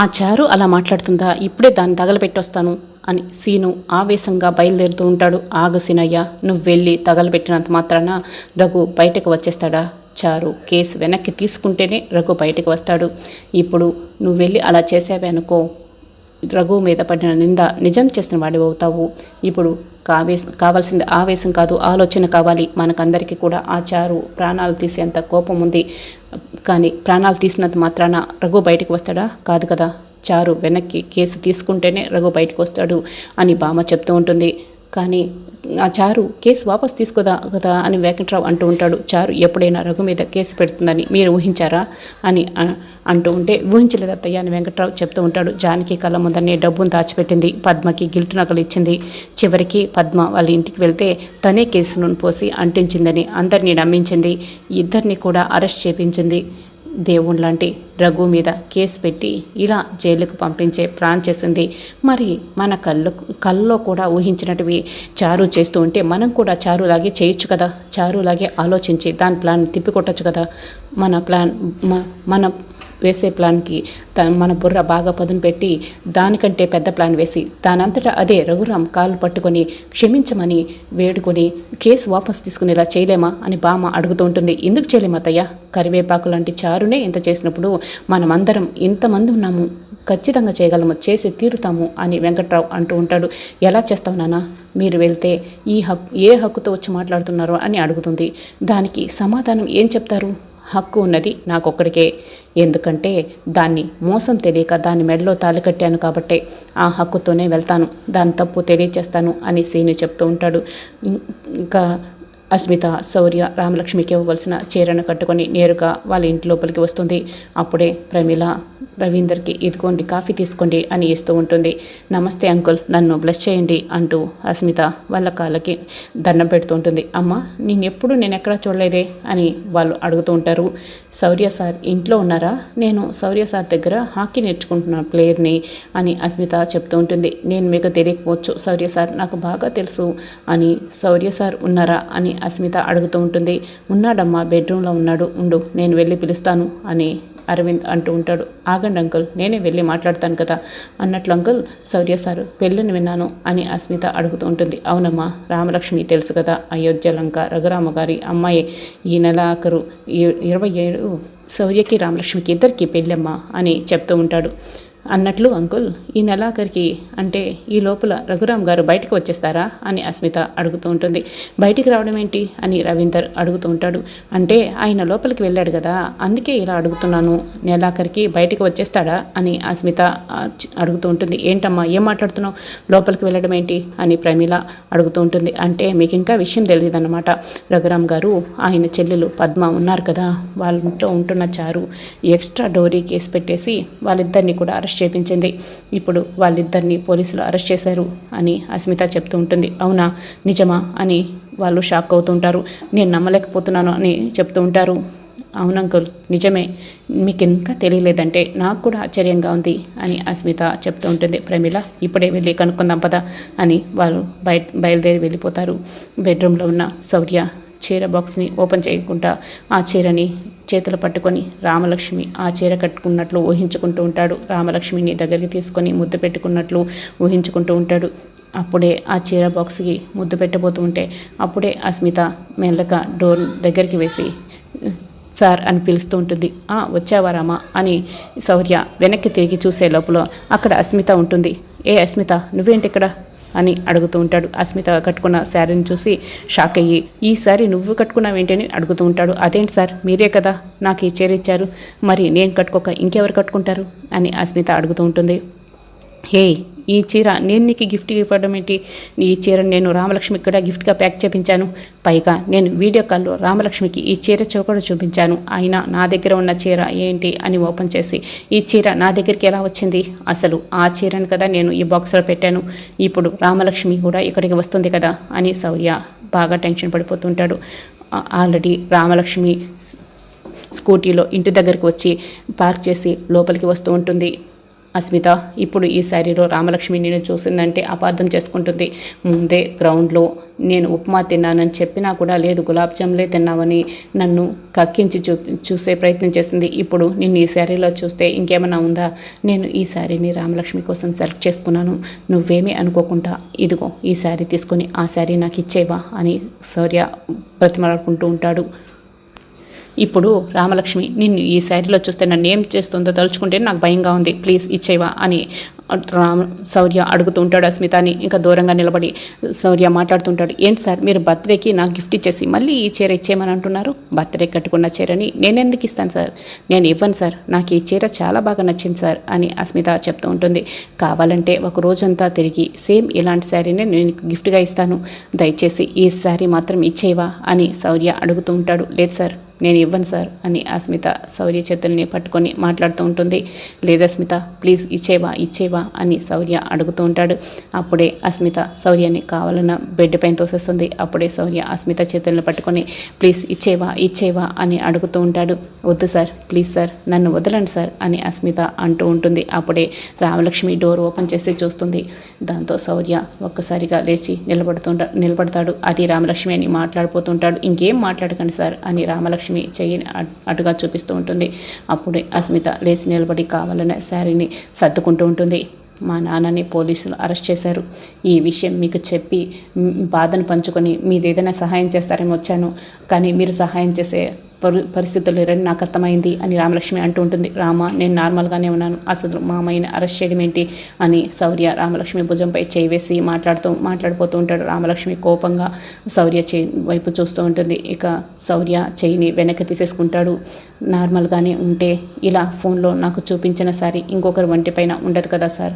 ఆ చారు అలా మాట్లాడుతుందా? ఇప్పుడే దాన్ని తగలపెట్టొస్తాను అని సీను ఆవేశంగా బయలుదేరుతూ ఉంటాడు. ఆగు సీనయ్య నువ్వు వెళ్ళి తగలబెట్టినంత మాత్రాన రఘు బయటకు వచ్చేస్తాడా? చారు కేసు వెనక్కి తీసుకుంటేనే రఘు బయటకు వస్తాడు. ఇప్పుడు నువ్వు వెళ్ళి అలా చేసావే అనుకో. రఘు మీద పడిన నింద నిజం చేసిన వాడి అవుతావు. ఇప్పుడు కావేశ కావాల్సింది ఆవేశం కాదు ఆలోచన కావాలి. మనకందరికీ కూడా ఆ చారు ప్రాణాలు తీసేంత కోపం ఉంది. కానీ ప్రాణాలు తీసినంత మాత్రాన రఘు బయటకు వస్తాడా? కాదు కదా. చారు వెనక్కి కేసు తీసుకుంటేనే రఘు బయటకు వస్తాడు అని బామ్మ చెప్తూ ఉంటుంది. కానీ ఆ చారు కేసు వాపస్ తీసుకోదా కదా అని వెంకట్రావు అంటూ ఉంటాడు. చారు ఎప్పుడైనా రఘు మీద కేసు పెడుతుందని మీరు ఊహించారా అని అంటూ ఉంటే ఊహించలేదు అత్తయ్య అని వెంకట్రావు చెప్తూ ఉంటాడు. జానకి కళ్ళ ముందరనే డబ్బును దాచిపెట్టింది. పద్మకి గిల్టు నగలు ఇచ్చింది. చివరికి పద్మ వాళ్ళ ఇంటికి వెళ్తే తనే కేసును పోసి అంటించిందని అందరినీ నమ్మించింది. ఇద్దరిని కూడా అరెస్ట్ చేపించింది. దేవుని లాంటి రఘు మీద కేసు పెట్టి ఇలా జైలుకు పంపించే ప్లాన్ చేసింది. మరి మన కళ్ళు కళ్ళలో కూడా ఊహించినటివి చారు చేస్తూ ఉంటే మనం కూడా చారులాగే చేయొచ్చు కదా? చారులాగే ఆలోచించి దాని ప్లాన్ తిప్పికొట్టచ్చు కదా? మన ప్లాన్ మ- మన వేసే ప్లాన్కి త మన బుర్ర బాగా పదును పెట్టి దానికంటే పెద్ద ప్లాన్ వేసి దానంతటా అదే రఘురాం కాళ్ళు పట్టుకొని క్షమించమని వేడుకొని కేసు వాపసు తీసుకునేలా చేయలేమా అని బామ్మ అడుగుతూ ఉంటుంది. ఎందుకు చేయలేమా కరివేపాకు లాంటి చారునే ఇంత చేసినప్పుడు మనమందరం ఇంతమంది ఉన్నాము ఖచ్చితంగా చేయగలము చేసి తీరుతాము అని వెంకట్రావు అంటూ ఉంటాడు. ఎలా చేస్తావు నాన్న? మీరు వెళ్తే ఈ హక్కు ఏ హక్కుతో వచ్చి మాట్లాడుతున్నారో అని అడుగుతుంది. దానికి సమాధానం ఏం చెప్తారు? హక్కు ఉన్నది నాకొక్కడికే. ఎందుకంటే దాన్ని మోసం తెలియక దాని మెడలో తాళి కట్టాను కాబట్టే ఆ హక్కుతోనే వెళ్తాను. దాని తప్పు తెలియచేస్తాను అని సీని చెప్తూ ఉంటాడు. ఇంకా అస్మిత శౌర్య రామలక్ష్మికి ఇవ్వవలసిన చీరను కట్టుకొని నేరుగా వాళ్ళ ఇంటి లోపలికి వస్తుంది. అప్పుడే ప్రమీల రవీందర్కి ఇదిగోండి కాఫీ తీసుకోండి అని ఇస్తూ ఉంటుంది. నమస్తే అంకుల్ నన్ను బ్లెస్ చేయండి అంటూ అస్మిత వాళ్ళ కాళ్ళకి దండం పెడుతూ ఉంటుంది. అమ్మ నేను ఎప్పుడు నేను ఎక్కడా చూడలేదే అని వాళ్ళు అడుగుతూ ఉంటారు. శౌర్య సార్ ఇంట్లో ఉన్నారా? నేను శౌర్య సార్ దగ్గర హాకీ నేర్చుకుంటున్న ప్లేయర్ని అని అస్మిత చెప్తూ ఉంటుంది. నేను మీకు తెలియకపోవచ్చు శౌర్య సార్ నాకు బాగా తెలుసు అని శౌర్య సార్ ఉన్నారా అని అస్మిత అడుగుతూ ఉంటుంది. ఉన్నాడమ్మా బెడ్రూమ్లో ఉన్నాడు ఉండు నేను వెళ్ళి పిలుస్తాను అని అరవింద్ అంటూ ఉంటాడు. ఆగండి అంకుల్ నేనే వెళ్ళి మాట్లాడతాను కదా అన్నట్లు అంకుల్ శౌర్య సార్ పెళ్ళిని విన్నాను అని అస్మిత అడుగుతూ ఉంటుంది. అవునమ్మా రామలక్ష్మి తెలుసు కదా అయోధ్య లంక రఘురామ గారి అమ్మాయి. ఈ నెల ఆఖరు ఇరవై ఏడు శౌర్యకి రామలక్ష్మికి ఇద్దరికి పెళ్ళమ్మా అని చెప్తూ ఉంటాడు. అన్నట్లు అంకుల్ ఈ నెలాఖరికి అంటే ఈ లోపల రఘురామ్ గారు బయటకు వచ్చేస్తారా అని అస్మిత అడుగుతూ ఉంటుంది. బయటికి రావడం ఏంటి అని రవీందర్ అడుగుతూ ఉంటాడు. అంటే ఆయన లోపలికి వెళ్ళాడు కదా అందుకే ఇలా అడుగుతున్నాను. నెలాఖరికి బయటకు వచ్చేస్తాడా అని అస్మిత అడుగుతూ ఉంటుంది. ఏంటమ్మా ఏం మాట్లాడుతున్నావు? లోపలికి వెళ్ళడం ఏంటి? అని ప్రమీల అడుగుతూ ఉంటుంది. అంటే మీకు ఇంకా విషయం తెలియదన్నమాట. రఘురామ్ గారు ఆయన చెల్లెలు పద్మ ఉన్నారు కదా వాళ్ళ ఇంట్లో ఉంటున్న చారు ఎక్స్ట్రా డోరీ కేసు పెట్టేసి వాళ్ళిద్దరిని కూడా అరెస్ట్ చేపించింది ఇప్పుడు వాళ్ళిద్దరిని పోలీసులు అరెస్ట్ చేశారు అని అస్మిత చెప్తూ ఉంటుంది. అవునా? నిజమా? అని వాళ్ళు షాక్ అవుతుంటారు. నేను నమ్మలేకపోతున్నాను అని చెప్తూ ఉంటారు. అవును అంకుల్ నిజమే. మీకు ఇంకా తెలియలేదంటే నాకు కూడా ఆశ్చర్యంగా ఉంది అని అస్మిత చెప్తూ ఉంటుంది. ప్రమీల ఇప్పుడే వెళ్ళి కనుక్కుందాం పదా అని వాళ్ళు బయట బయలుదేరి వెళ్ళిపోతారు. బెడ్రూమ్లో ఉన్న శౌర్య చీర బాక్స్ని ఓపెన్ చేయకుండా ఆ చీరని చేతులు పట్టుకొని రామలక్ష్మి ఆ చీర కట్టుకున్నట్లు ఊహించుకుంటూ ఉంటాడు. రామలక్ష్మిని దగ్గరికి తీసుకొని ముద్దు పెట్టుకున్నట్లు ఊహించుకుంటూ ఉంటాడు. అప్పుడే ఆ చీర బాక్స్కి ముద్దు పెట్టబోతూ ఉంటే అప్పుడే అస్మిత మెల్లగా డోర్ దగ్గరికి వేసి సార్ అని పిలుస్తూ ఉంటుంది. "ఆ, వచ్చావా రామా అని శౌర్య వెనక్కి తిరిగి చూసే లోపల అక్కడ అస్మిత ఉంటుంది. ఏ అస్మిత నువ్వేంటి ఇక్కడ అని అడుగుతూ ఉంటాడు. అస్మిత కట్టుకున్న శారీని చూసి షాక్ అయ్యి ఈ శారీ నువ్వు కట్టుకున్నావేంటి అని అడుగుతూ ఉంటాడు. అదేంటి సార్? మీరే కదా నాకు ఈ చీర ఇచ్చారు. మరి నేను కట్టుకోక ఇంకెవరు కట్టుకుంటారు? అని అస్మిత అడుగుతూ ఉంటుంది. హే ఈ చీర నేను నీకు గిఫ్ట్ ఇవ్వడం ఏంటి? ఈ చీరను నేను రామలక్ష్మికి కూడా గిఫ్ట్గా ప్యాక్ చేపించాను. పైగా నేను వీడియో కాల్లో రామలక్ష్మికి ఈ చీర చౌకడ చూపించాను. అయినా నా దగ్గర ఉన్న చీర ఏంటి అని ఓపెన్ చేసి ఈ చీర నా దగ్గరికి ఎలా వచ్చింది? అసలు ఆ చీరను కదా నేను ఈ బాక్స్లో పెట్టాను. ఇప్పుడు రామలక్ష్మి కూడా ఇక్కడికి వస్తుంది కదా అని శౌర్య బాగా టెన్షన్ పడిపోతుంటాడు. ఆల్రెడీ రామలక్ష్మి స్కూటీలో ఇంటి దగ్గరికి వచ్చి పార్క్ చేసి లోపలికి వస్తూ ఉంటుంది. అస్మిత ఇప్పుడు ఈ శారీలో రామలక్ష్మి నేను చూసిందంటే అపార్థం చేసుకుంటుంది. ముందే గ్రౌండ్లో నేను ఉప్మా తిన్నానని చెప్పినా కూడా లేదు గులాబ్ జాములే తిన్నావని నన్ను కక్కించి చూ చూసే ప్రయత్నం చేసింది. ఇప్పుడు నిన్ను ఈ శారీలో చూస్తే ఇంకేమైనా ఉందా? నేను ఈ శారీని రామలక్ష్మి కోసం సెలెక్ట్ చేసుకున్నాను. నువ్వేమీ అనుకోకుండా ఇదిగో ఈ శారీ తీసుకొని ఆ శారీ నాకు ఇచ్చేవా అని శౌర్య బ్రతిమలాడుకుంటూ ఉంటాడు. ఇప్పుడు రామలక్ష్మి నిన్ను ఈ శారీలో చూస్తే నన్ను ఏం చేస్తుందో తలుచుకుంటే నాకు భయంగా ఉంది. ప్లీజ్ ఇచ్చేవా అని రామ శౌర్య అడుగుతూ ఉంటాడు అస్మితని. ఇంకా దూరంగా నిలబడి శౌర్య మాట్లాడుతుంటాడు. ఏంటి సార్ మీరు బర్త్డేకి నాకు గిఫ్ట్ ఇచ్చేసి మళ్ళీ ఈ చీర ఇచ్చేయమని అంటున్నారు? బర్త్డే కట్టుకున్న చీరని నేను ఎందుకు ఇస్తాను సార్? నేను ఇవ్వను సార్. నాకు ఈ చీర చాలా బాగా నచ్చింది సార్ అని అస్మిత చెప్తూ ఉంటుంది. కావాలంటే ఒక రోజంతా తిరిగి సేమ్ ఇలాంటి శారీనే నేను గిఫ్ట్గా ఇస్తాను. దయచేసి ఈ శారీ మాత్రం ఇచ్చేవా అని శౌర్య అడుగుతూ ఉంటాడు. లేదు సార్ నేను ఇవ్వను సార్ అని అస్మిత శౌర్య చేతుల్ని పట్టుకొని మాట్లాడుతూ ఉంటుంది. లేదా స్మిత ప్లీజ్ ఇచ్చేవా ఇచ్చేవా? అని శౌర్య అడుగుతూ ఉంటాడు. అప్పుడే అస్మిత శౌర్యని కావాలన్న బెడ్ పైన తోసేస్తుంది. అప్పుడే శౌర్య అస్మిత చేతుల్ని పట్టుకొని ప్లీజ్ ఇచ్చేవా ఇచ్చేవా? అని అడుగుతూ ఉంటాడు. వద్దు సార్ ప్లీజ్ సార్ నన్ను వదలండి సార్ అని అస్మిత అంటూ ఉంటుంది. అప్పుడే రామలక్ష్మి డోర్ ఓపెన్ చేసి చూస్తుంది. దాంతో శౌర్య ఒక్కసారిగా లేచి నిలబడుతుంటా నిలబడతాడు. అది రామలక్ష్మి అని మాట్లాడిపోతుంటాడు. ఇంకేం మాట్లాడకండి సార్ అని రామలక్ష్మి చెయ్యిని అటుగా చూపిస్తూ ఉంటుంది. అప్పుడే అస్మిత లేచి నిలబడి కావాలనే శారీని సర్దుకుంటూ ఉంటుంది. మా నాన్నని పోలీసులు అరెస్ట్ చేశారు. ఈ విషయం మీకు చెప్పి బాధను పంచుకొని మీదేదైనా సహాయం చేస్తారని వచ్చాను. కానీ మీరు సహాయం చేసే పరిస్థితులు లేరని నాకు అర్థమైంది అని రామలక్ష్మి అంటూ ఉంటుంది. రామ నేను నార్మల్గానే ఉన్నాను. అసలు మా అమ్మాయిని అరెస్ట్ చేయడం ఏంటి అని శౌర్య రామలక్ష్మి భుజంపై చేయి వేసి మాట్లాడుతూ మాట్లాడిపోతూ ఉంటాడు. రామలక్ష్మి కోపంగా శౌర్య చే వైపు చూస్తూ ఉంటుంది. ఇక శౌర్య చేయిని వెనక్కి తీసేసుకుంటాడు. నార్మల్గానే ఉంటే ఇలా ఫోన్లో నాకు చూపించిన సారీ ఇంకొకరి వంటి పైన ఉండదు కదా సార్?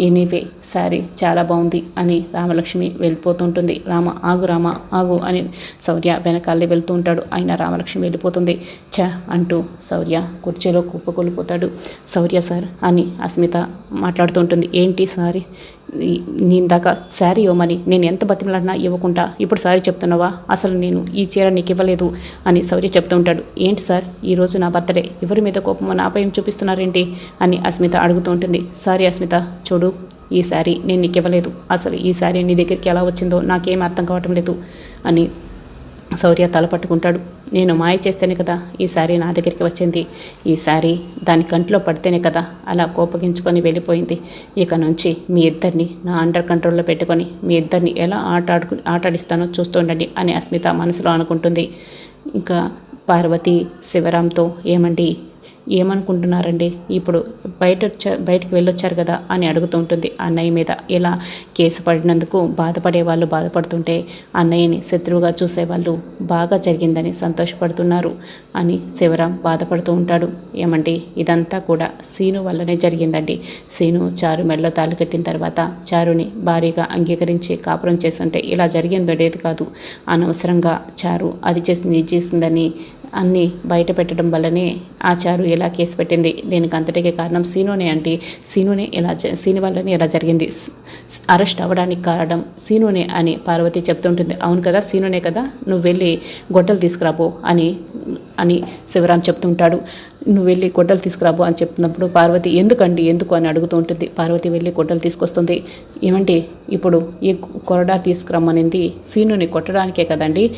ఎనీవే సారీ చాలా బాగుంది అని రామలక్ష్మి వెళ్ళిపోతుంటుంది రామ ఆగు రామ ఆగు అని శౌర్య వెనకాలే వెళ్తూ ఉంటాడు. అయినా రామలక్ష్మి వెళ్ళిపోతుంది చ అంటూ శౌర్య కుర్చీలో కుప్పకూలిపోతాడు శౌర్య సార్ అని అస్మిత మాట్లాడుతూ ఉంటుంది. ఏంటి సారీ? నేను దాకా శారీ ఇవ్వమని నేను ఎంత బతిమలాడినా ఇవ్వకుండా ఇప్పుడు సారీ చెప్తున్నావా? అసలు నేను ఈ చీర నీకు ఇవ్వలేదు అని శౌర్య చెప్తూ ఉంటాడు. ఏంటి సార్? ఈరోజు నా బర్త్డే. ఎవరి మీద కోపం నాపయం చూపిస్తున్నారేంటి? అని అస్మిత అడుగుతూ ఉంటుంది. సారీ అస్మిత చూడు ఈ శారీ నేను నీకు ఇవ్వలేదు. అసలు ఈ శారీ నీ దగ్గరికి ఎలా వచ్చిందో నాకేం అర్థం కావటం లేదు అని శౌర్య తల పట్టుకుంటాడు. నేను మాయ చేస్తేనే కదా ఈ శారీ నా దగ్గరికి వచ్చింది. ఈ శారీ దాని కంట్లో పడితేనే కదా అలా కోపగించుకొని వెళ్ళిపోయింది. ఇక నుంచి మీ ఇద్దరిని నా అండర్ కంట్రోల్లో పెట్టుకొని మీ ఇద్దరిని ఎలా ఆట ఆడుకు ఆటాడిస్తానో చూస్తుండండి అని అస్మిత మనసులో అనుకుంటుంది. ఇంకా పార్వతి శివరాంతో ఏమండి ఏమనుకుంటున్నారండి? ఇప్పుడు బయట వచ్చా బయటకు వెళ్ళొచ్చారు కదా అని అడుగుతూ ఉంటుంది అన్నయ్య మీద. ఇలా కేసు పడినందుకు బాధపడే వాళ్ళు బాధపడుతుంటే అన్నయ్యని శత్రువుగా చూసేవాళ్ళు బాగా జరిగిందని సంతోషపడుతున్నారు అని శివరాం బాధపడుతూ ఉంటాడు. ఏమండి? ఇదంతా కూడా సీను వల్లనే జరిగిందండి. సీను చారు మెడలో తాళి కట్టిన తర్వాత చారుని భారీగా అంగీకరించి కాపురం చేస్తుంటే ఇలా జరిగిందనేది కాదు. అనవసరంగా చారు అది చేసింది ఇది చేసిందని అన్నీ బయట పెట్టడం వల్లనే ఆ చారు ఇలా కేసు పెట్టింది. దీనికి అంతటికే కారణం సీనునే అంటే. సీనునే ఇలా జ- సీను వల్లనే ఇలా జరిగింది. అరెస్ట్ అవ్వడానికి కారణం సీనునే అని పార్వతి చెప్తుంటుంది. అవును కదా సీనునే కదా నువ్వు వెళ్ళి గొడ్డలు తీసుకురాబో అని అని శివరాం చెప్తుంటాడు. నువ్వు వెళ్ళి గొడ్డలు తీసుకురాబో అని చెప్తున్నప్పుడు పార్వతి ఎందుకండి ఎందుకు అని అడుగుతూ ఉంటుంది పార్వతి వెళ్ళి గొడ్డలు తీసుకొస్తుంది. ఏమంటే ఇప్పుడు ఈ కొరడా తీసుకురమ్మనింది. సీనుని కొట్టడానికే కదండి.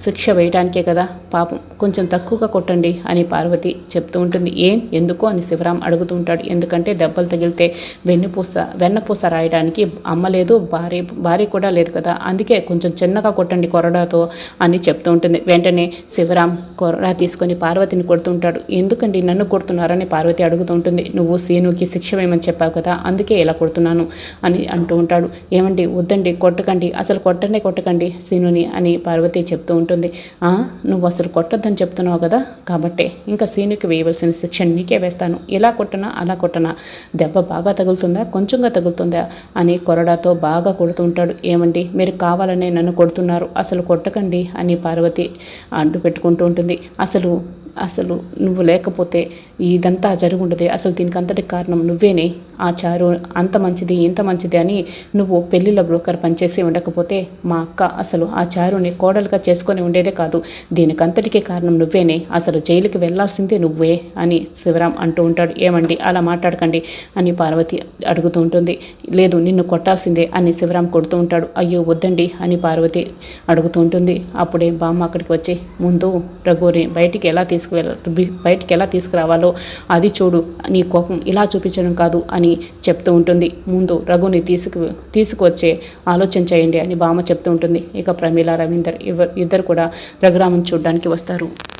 శిక్ష వేయడానికే కదా? పాపం. కొంచెం తక్కువగా కొట్టండి అని పార్వతి చెప్తూ ఉంటుంది. ఏం? ఎందుకు అని శివరాం అడుగుతూ ఉంటాడు. ఎందుకంటే దెబ్బలు తగిలితే వెన్నుపూస వెన్నపూస రాయడానికి అమ్మ లేదు భార్య భార్య కూడా లేదు కదా. అందుకే కొంచెం చిన్నగా కొట్టండి కొరడాతో అని చెప్తూ ఉంటుంది. వెంటనే శివరాం కొరడా తీసుకొని పార్వతిని కొడుతుంటాడు ఎందుకండి నన్ను కొడుతున్నారని పార్వతి అడుగుతూ ఉంటుంది. నువ్వు సీనుకి శిక్ష వేయమని చెప్పావు కదా అందుకే ఇలా కొడుతున్నాను అని అంటూ ఉంటాడు. ఏమండి? వద్దండి కొట్టకండి. అసలు కొట్టనే కొట్టకండి సీనుని అని పార్వతి చెప్తూ ఉంటుంది. "ఆ, నువ్వు అసలు కొట్టొద్దని చెప్తున్నావు కదా? కాబట్టే ఇంకా సీనుకి వేయవలసిన శిక్ష నీకే వేస్తాను. ఇలా కొట్టనా అలా కొట్టనా? దెబ్బ బాగా తగులుతుందా? కొంచెంగా తగులుతుందా? అని కొరడాతో బాగా కొడుతూ ఉంటాడు. ఏమండి? మీరు కావాలనే నన్ను కొడుతున్నారు. అసలు కొట్టకండి అని పార్వతి అడ్డు పెట్టుకుంటూ ఉంటుంది. అసలు అసలు నువ్వు లేకపోతే ఇదంతా జరుగుండదు. అసలు దీనికి అంతటి కారణం నువ్వేనే. ఆ చారు అంత మంచిది ఇంత మంచిది అని నువ్వు పెళ్ళిలో బ్రోకర్ పనిచేసి ఉండకపోతే మా అక్క అసలు ఆ చారుని కోడలుగా చేసుకొని ఉండేదే కాదు. దీనికంతటికీ కారణం నువ్వేనే. అసలు జైలుకి వెళ్ళాల్సిందే నువ్వే అని శివరాం అంటూ ఉంటాడు. ఏమండి? అలా మాట్లాడకండి అని పార్వతి అడుగుతూ ఉంటుంది. లేదు నిన్ను కొట్టాల్సిందే అని శివరాం కొడుతూ ఉంటాడు. అయ్యో వద్దండి అని పార్వతి అడుగుతూ ఉంటుంది. అప్పుడే బామ్మ అక్కడికి వచ్చి ముందు రఘుని బయటికి ఎలా తీసుకువెళ్ళ బయటికి ఎలా తీసుకురావాలో అది చూడు. నీ కోపం ఇలా చూపించడం కాదు అని చెప్తూ ఉంటుంది. ముందు రఘుని తీసుకు తీసుకువచ్చే ఆలోచన చేయండి అని బామ్మ చెప్తూ ఉంటుంది. ఇక ప్రమీల రవీందర్ ఇవ ఇద్దరు కూడా రఘురామన్ చూడడానికి వస్తారు.